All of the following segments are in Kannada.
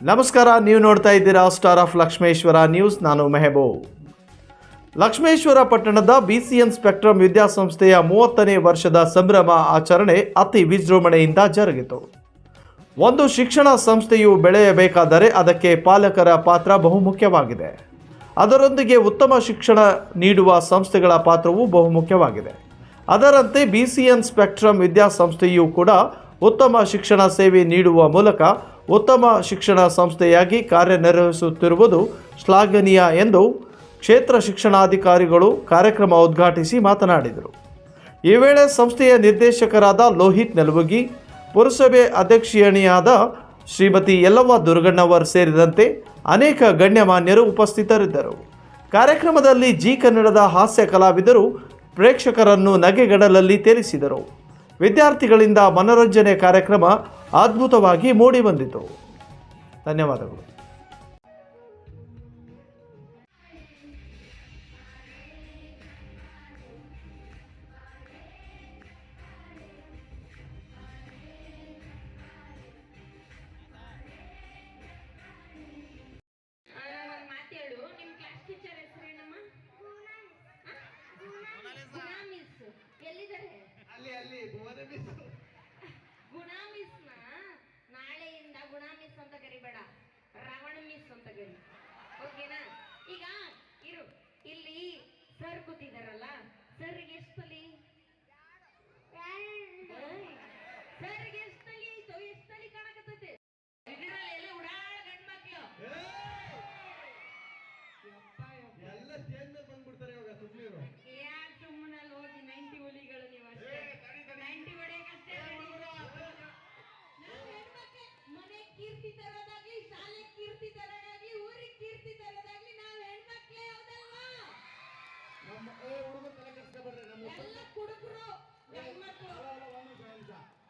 ನಮಸ್ಕಾರ, ನೀವು ನೋಡ್ತಾ ಇದ್ದೀರಾ ಸ್ಟಾರ್ ಆಫ್ ಲಕ್ಷ್ಮೇಶ್ವರ ನ್ಯೂಸ್, ನಾನು ಮೆಹಬೂಬ್. ಲಕ್ಷ್ಮೇಶ್ವರ ಪಟ್ಟಣದ ಬಿಸಿಎನ್ ಸ್ಪೆಕ್ಟ್ರಮ್ ವಿದ್ಯಾಸಂಸ್ಥೆಯ ಮೂವತ್ತನೇ ವರ್ಷದ ಸಂಭ್ರಮ ಆಚರಣೆ ಅತಿ ವಿಜೃಂಭಣೆಯಿಂದ ಜರುಗಿತು. ಒಂದು ಶಿಕ್ಷಣ ಸಂಸ್ಥೆಯು ಬೆಳೆಯಬೇಕಾದರೆ ಅದಕ್ಕೆ ಪಾಲಕರ ಪಾತ್ರ ಬಹುಮುಖ್ಯವಾಗಿದೆ. ಅದರೊಂದಿಗೆ ಉತ್ತಮ ಶಿಕ್ಷಣ ನೀಡುವ ಸಂಸ್ಥೆಗಳ ಪಾತ್ರವೂ ಬಹುಮುಖ್ಯವಾಗಿದೆ. ಅದರಂತೆ ಬಿಸಿಎನ್ ಸ್ಪೆಕ್ಟ್ರಮ್ ವಿದ್ಯಾಸಂಸ್ಥೆಯು ಕೂಡ ಉತ್ತಮ ಶಿಕ್ಷಣ ಸೇವೆ ನೀಡುವ ಮೂಲಕ ಉತ್ತಮ ಶಿಕ್ಷಣ ಸಂಸ್ಥೆಯಾಗಿ ಕಾರ್ಯನಿರ್ವಹಿಸುತ್ತಿರುವುದು ಶ್ಲಾಘನೀಯ ಎಂದು ಕ್ಷೇತ್ರ ಶಿಕ್ಷಣಾಧಿಕಾರಿಗಳು ಕಾರ್ಯಕ್ರಮ ಉದ್ಘಾಟಿಸಿ ಮಾತನಾಡಿದರು. ಈ ವೇಳೆ ಸಂಸ್ಥೆಯ ನಿರ್ದೇಶಕರಾದ ಲೋಹಿತ್ ನೆಲುವಗಿ ಪುರಸಭೆ ಅಧ್ಯಕ್ಷೀಯಣಿಯಾದ ಶ್ರೀಮತಿ ಯಲ್ಲವ್ವ ದುರ್ಗಣ್ಣವರ್ ಸೇರಿದಂತೆ ಅನೇಕ ಗಣ್ಯಮಾನ್ಯರು ಉಪಸ್ಥಿತರಿದ್ದರು. ಕಾರ್ಯಕ್ರಮದಲ್ಲಿ ಜಿ ಕನ್ನಡದ ಹಾಸ್ಯ ಕಲಾವಿದರು, ಪ್ರೇಕ್ಷಕರನ್ನು ನಗೆಗಡಲಲ್ಲಿ ತೇಲಿಸಿದರು. ವಿದ್ಯಾರ್ಥಿಗಳಿಂದ ಮನರಂಜನೆ ಕಾರ್ಯಕ್ರಮ ಅದ್ಭುತವಾಗಿ ಮೂಡಿಬಂದಿತು ಧನ್ಯವಾದಗಳು. ಕೂತಿದಾರಲ್ಲ ಸರ್ ಎಷ್ಟು ತಲಿ ಸರ್ ಎಷ್ಟು ತಲಿ ಐತೋ ಎಷ್ಟು ತಲಿ ಕಾಣಕತ್ತೈತೆ? ಎಲ್ಲ ಉಡಾಳ ಗಂಡ್ ಮಕ್ಳು. ಎಲ್ಲ ಸೇರ್ಮೆ ಬಂದ್ಬಿಡ್ತಾರೆ ಇವಾಗ ಸುಮ್ಮನಿರು ಸುಮ್ಮನೆ ಸುಮ್ಮನಲ್ಲಿ ಹೋಗಿ ನೈಂಟಿ ಹುಲಿಗಳು ನೀವು ಅಷ್ಟೇ? ನೈಂಟಿ ಹೊಡೆಯಕ್ಕಷ್ಟೇ ಮನೆ ಕೀರ್ತಿ ತರೋದಾಗ್ಲಿ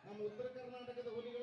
ನಮ್ಮ ಉತ್ತರ ಕರ್ನಾಟಕದ ಹುಲಿ